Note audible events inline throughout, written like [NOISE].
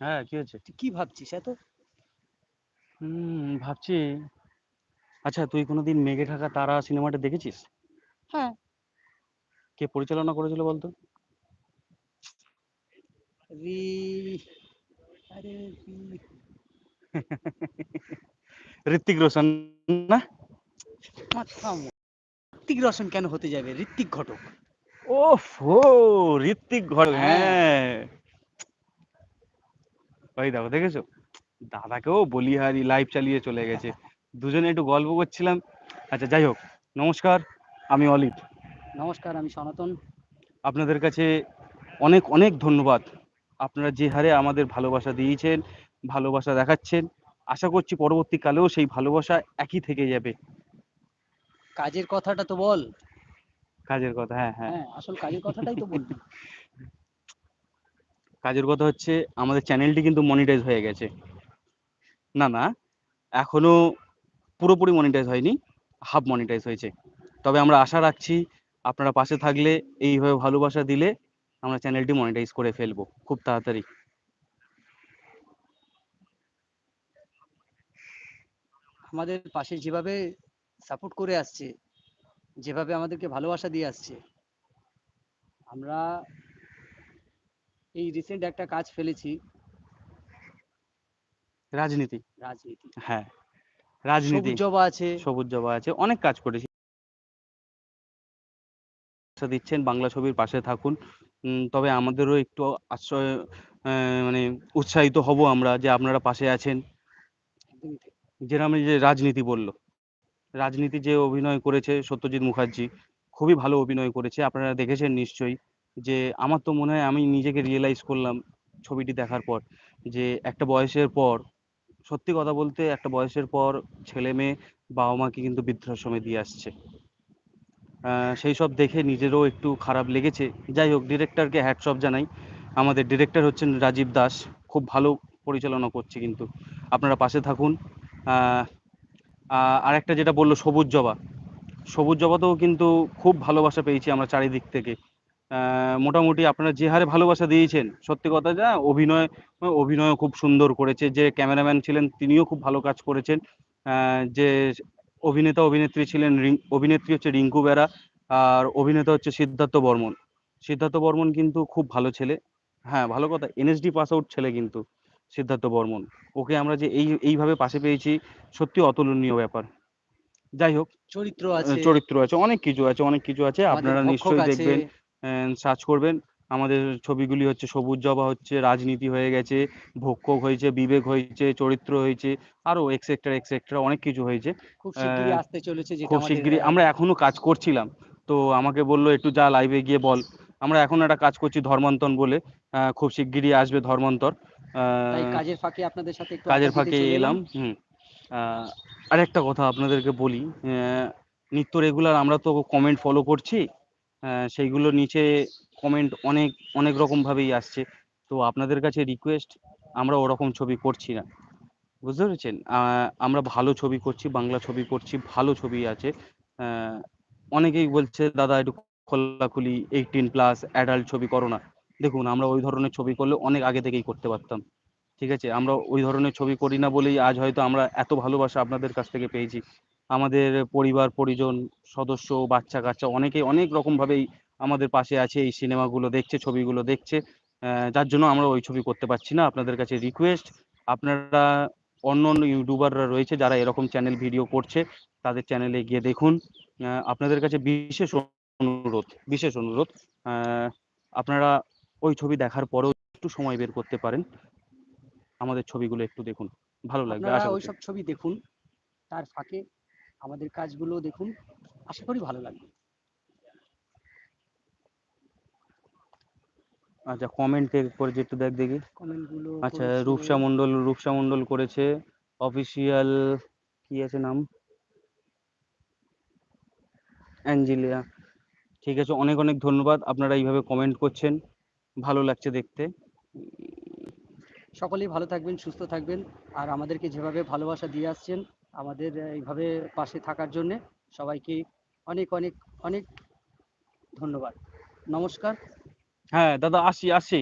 হ্যাঁ কি হয়েছে? কি ভাবছিস এত? হুম ভাবছি। আচ্ছা তুই কোনোদিন মেঘে ঢাকা তারা সিনেমাটা দেখেছিস? হ্যাঁ। কে পরিচালনা করেছিল বলতো? রি আরে ঋত্বিক রোশন না? ঋত্বিক রোশন কেন হতে যাবে? ঋত্বিক ঘটক। ওফ ও ঋত্বিক ঘটক হ্যাঁ। ওই দেখো দেখেছ? দাদাকেও বলিহারি লাইভ চালিয়ে চলে গেছে। দুজনে একটু গল্প করছিলাম। আচ্ছা যাই হোক নমস্কার আমি অলিভ নমস্কার আমি সনাতন। আপনাদের কাছে অনেক অনেক ধন্যবাদ। আপনারা যে হারে আমাদের ভালোবাসা দিয়েছেন ভালোবাসা দেখাচ্ছেন আশা করছি পরবর্তীকালেও সেই ভালোবাসা একই থেকে যাবে। কাজের কথাটা তো বল। কাজের কথা হ্যাঁ হ্যাঁ। হ্যাঁ আসল কাজের কথাটাই তো বলবি। [LAUGHS] কাজের কথা হচ্ছে, আমাদের চ্যানেলটি কিন্তু মনিটাইজ হয়ে গেছে। না না, এখনও পুরোপুরি মনিটাইজ হয়নি হাফ মনিটাইজ হয়েছে। তবে আমরা আশা রাখছি, আপনারা পাশে থাকলে, এইভাবে ভালোবাসা দিলে আমরা চ্যানেলটি মনিটাইজ করে ফেলব, খুব তাড়াতাড়ি। আমাদের পাশে যেভাবে সাপোর্ট করে আসছে, যেভাবে আমাদেরকে ভালোবাসা দিয়ে আসছে, আমরা এই রিসেন্ট একটা কাজ ফেলেছি। রাজনীতি। রাজনীতি। হ্যাঁ রাজনীতি। সবুজ জবা আছে। সবুজ জবা আছে। অনেক কাজ করেছি। দিচ্ছেন বাংলা ছবির পাশে থাকুন। তবে আমাদেরও একটু আশ্রয় মানে উৎসাহিত হব আমরা যে আপনারা পাশে আছেন। যেরকম যে রাজনীতি বলল। রাজনীতি যে অভিনয় করেছে সত্যজিৎ মুখার্জি খুবই ভালো অভিনয় করেছে। আপনারা দেখেছেন নিশ্চয়ই। যে আমার তো মনে হয় আমি নিজেকে রিয়েলাইজ করলাম ছবিটি দেখার পর যে একটা বয়সের পর সত্যি কথা বলতে একটা বয়সের পর ছেলে মেয়ে বাবা মাকে কিন্তু বৃদ্ধাশ্রমে দিয়ে আসছে। সেই সব দেখে নিজেরও একটু খারাপ লেগেছে। যাই হোক ডিরেক্টরকে হ্যাটসঅপ জানাই। আমাদের ডিরেক্টর হচ্ছেন রাজীব দাস। খুব ভালো পরিচালনা করছে কিন্তু। আপনারা পাশে থাকুন। আহ, আরেকটা যেটা বলল সবুজ জবা। সবুজ জবাতেও কিন্তু খুব ভালোবাসা পেয়েছি আমরা চারিদিক থেকে। মোটামুটি আপনারা যে হারে ভালোবাসা দিয়েছেন সত্যি কথা যা অভিনয় অভিনয় খুব সুন্দর করেছে। যে ক্যামেরাম্যান ছিলেন তিনিও খুব ভালো কাজ করেছেন। যে অভিনেতা অভিনেত্রী ছিলেন অভিনেত্রী হচ্ছে রিঙ্কু বেরা আর অভিনেতা হচ্ছে সিদ্ধার্থ বর্মন। সিদ্ধার্থ বর্মন কিন্তু খুব ভালো ছেলে। হ্যাঁ ভালো কথা এনএসডি পাস আউট ছেলে কিন্তু সিদ্ধার্থ বর্মন। ওকে আমরা যে এই এইভাবে পাশে পেয়েছি সত্যি অতুলনীয় ব্যাপার। যাই হোক চরিত্র আছে। চরিত্র আছে অনেক কিছু আছে অনেক কিছু আছে। আপনারা নিশ্চয়ই দেখবেন। সার্চ করবেন। আমাদের ছবিগুলি হচ্ছে সবুজ জবা হচ্ছে রাজনীতি হয়ে গেছে ভক্ষক হয়েছে বিবেক হয়েছে চরিত্র হয়েছে আরও এক্সেট্রা এক্সেট্রা অনেক কিছু হয়েছে। খুব শিগগিরই আমরা এখনও কাজ করছিলাম। তো আমাকে বলল একটু যা লাইভে গিয়ে বল। আমরা এখন একটা কাজ করছি ধর্মান্তর বলে। আহ, খুব শিগগিরই আসবে ধর্মান্তর। আহ, কাজের ফাঁকে আপনাদের সাথে কাজের ফাঁকে এলাম। হুম। আহ, আরেকটা কথা আপনাদেরকে বলি। আহ, নিত্য রেগুলার আমরা তো কমেন্ট ফলো করছি। আহ, সেইগুলোর নিচে কমেন্ট অনেক অনেক রকম ভাবেই আসছে। তো আপনাদের কাছে রিকোয়েস্ট আমরা ওরকম ছবি করছি না। বুঝতে পেরেছেন? আমরা ভালো ছবি করছি বাংলা ছবি করছি ভালো ছবি আছে। অনেকেই বলছে দাদা একটু খোলাখুলি এইটিন প্লাস অ্যাডাল্ট ছবি করো না। দেখুন আমরা ওই ধরনের ছবি করলে অনেক আগে থেকেই করতে পারতাম। ঠিক আছে? আমরা ওই ধরনের ছবি করি না বলেই আজ হয়তো আমরা এত ভালোবাসা আপনাদের কাছ থেকে পেয়েছি। আমাদের পরিবার পরিজন সদস্য বাচ্চা কাচ্চা অনেকেই অনেক রকম ভাবেই আমাদের পাশে আছে এই সিনেমাগুলো দেখছে ছবিগুলো দেখছে। আহ, যার জন্য আমরা ওই ছবি করতে পারছি না। আপনাদের কাছে রিকোয়েস্ট আপনারা অন্য অন্য ইউটিউবাররা রয়েছে যারা এরকম চ্যানেল ভিডিও করছে তাদের চ্যানেলে গিয়ে দেখুন। আপনাদের কাছে বিশেষ অনুরোধ বিশেষ অনুরোধ আহ, আপনারা ওই ছবি দেখার পরেও একটু সময় বের করতে পারেন। আমাদের ছবিগুলো একটু দেখুন। ভালো লাগবে ওই সব ছবি দেখুন তার ফাঁকে আমাদের কাজগুলো দেখুন আশা করি ভালো লাগবে। আচ্ছা কমেন্ট করেছে একটু দেখ দেখি। কমেন্টগুলো আচ্ছা রূপসা মণ্ডল রূপসা মণ্ডল করেছে অফিসিয়াল কি আছে নাম? অ্যাঞ্জেলিয়া। ঠিক আছে অনেক অনেক ধন্যবাদ আপনারা এইভাবে কমেন্ট করছেন। ভালো লাগছে দেখতে। সকলেই ভালো থাকবেন সুস্থ থাকবেন আর আমাদেরকে যেভাবে ভালোবাসা দিয়ে আসছেন আমাদের এইভাবে পাশে থাকার জন্য সবাইকে অনেক অনেক অনেক ধন্যবাদ। নমস্কার। হ্যাঁ দাদা আসি আসি।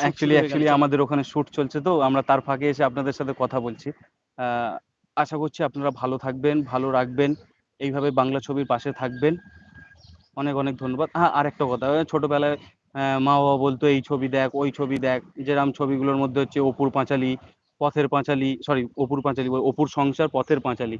অ্যাকচুয়ালি আমাদের ওখানে শুট চলছে তো আমরা তার ফাঁকে এসে আপনাদের সাথে কথা বলছি। আহ, আশা করছি আপনারা ভালো থাকবেন ভালো রাখবেন এইভাবে বাংলা ছবির পাশে থাকবেন। অনেক অনেক ধন্যবাদ। হ্যাঁ আরেকটা কথা ছোটবেলায় আহ, মা বাবা বলতো এই ছবি দেখ ওই ছবি দেখ। যেরকম ছবিগুলোর মধ্যে হচ্ছে অপুর পাঁচালী পথের পাঁচালী সরি অপুর পাঁচালী অপুর সংসার পথের পাঁচালী।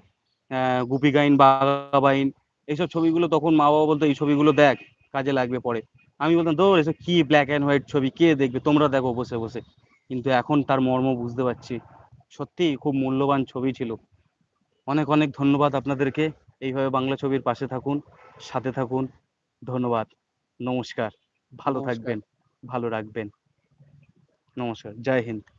আহ, গুপি গাইন বাঘাবাইন এইসব ছবিগুলো তখন মা বাবা বলতো এই ছবিগুলো দেখ কাজে লাগবে পরে। আমি বলতাম দৌড় এসব কি ব্ল্যাক অ্যান্ড হোয়াইট ছবি? কে দেখবে? তোমরা দেখো বসে বসে। কিন্তু এখন তার মর্ম বুঝতে পারছি। সত্যি খুব মূল্যবান ছবি ছিল। অনেক অনেক ধন্যবাদ আপনাদেরকে। এইভাবে বাংলা ছবির পাশে থাকুন সাথে থাকুন। ধন্যবাদ। নমস্কার। ভালো থাকবেন ভালো রাখবেন। নমস্কার। জয় হিন্দ।